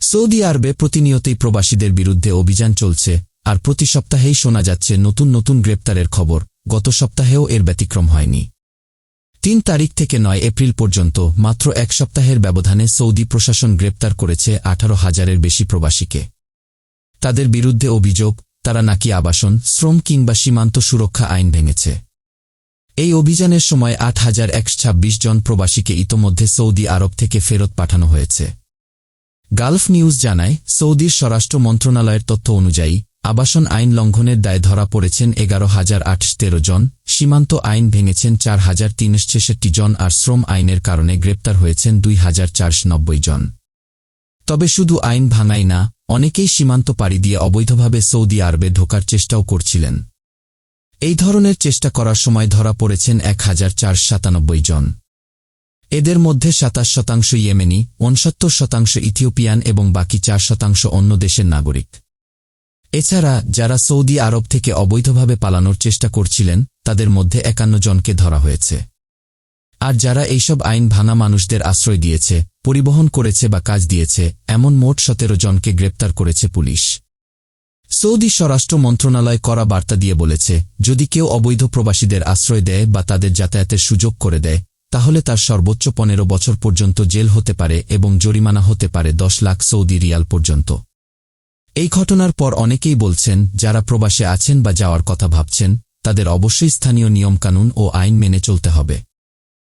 Saudi আরবে প্রতিনিয়তই প্রবাসীদের বিরুদ্ধে অভিযান চলছে, আর প্রতি সপ্তাহেই শোনা যাচ্ছে নতুন নতুন গ্রেপ্তারের খবর। গত সপ্তাহেও এর ব্যতিক্রম হয়নি। তিন তারিখ থেকে নয় এপ্রিল পর্যন্ত মাত্র এক সপ্তাহের ব্যবধানে সৌদি প্রশাসন গ্রেপ্তার করেছে আঠারো হাজারের বেশি প্রবাসীকে। তাদের বিরুদ্ধে অভিযোগ, তারা নাকি আবাসন, শ্রম কিংবা সীমান্ত সুরক্ষা আইন ভেঙেছে। এই অভিযানের সময় আট হাজার একশো ছাব্বিশ জন প্রবাসীকে ইতোমধ্যে সৌদি আরব থেকে ফেরত পাঠানো হয়েছে। গালফ নিউজ জানায় সৌদির স্বরাষ্ট্র মন্ত্রণালয়ের তথ্য অনুযায়ী, আবাসন আইন লঙ্ঘনের দায় ধরা পড়েছেন এগারো হাজার আটশ তেরো জন, সীমান্ত আইন ভেঙেছেন চার হাজার তিনশ ছেষট্টি জন আর শ্রম আইনের কারণে গ্রেপ্তার হয়েছেন দুই হাজার চারশো নব্বই জন। তবে শুধু আইন ভাঙাই না, অনেকেই সীমান্ত পাড়ি দিয়ে অবৈধভাবে সৌদি আরবে ঢোকার চেষ্টাও করছিলেন। এই ধরনের চেষ্টা করার সময় ধরা পড়েছেন এক হাজার সাতানব্বই জন। এদের মধ্যে সাতাশ শতাংশ ইয়েমেনি উনসত্তর শতাংশ ইথিওপিয়ান এবং বাকি চার শতাংশ অন্য দেশের নাগরিক। এছাড়া, যারা সৌদি আরব থেকে অবৈধভাবে পালানোর চেষ্টা করছিলেন, তাদের মধ্যে একান্ন জনকে ধরা হয়েছে। আর যারা এইসব আইন ভাঙা মানুষদের আশ্রয় দিয়েছে, পরিবহন করেছে বা কাজ দিয়েছে, এমন মোট সতেরো জনকে গ্রেপ্তার করেছে পুলিশ। সৌদি স্বরাষ্ট্র মন্ত্রণালয় করা বার্তা দিয়ে বলেছে, যদি কেউ অবৈধ প্রবাসীদের আশ্রয় দেয় বা তাদের যাতায়াতের সুযোগ করে দেয় তাহলে তার সর্বোচ্চ পনেরো বছর পর্যন্ত জেল হতে পারে এবং জরিমানা হতে পারে দশ লাখ সৌদি রিয়াল পর্যন্ত। এই ঘটনার পর অনেকেই বলছেন, যারা প্রবাসে আছেন বা যাওয়ার কথা ভাবছেন, তাদের অবশ্যই স্থানীয় নিয়মকানুন ও আইন মেনে চলতে হবে।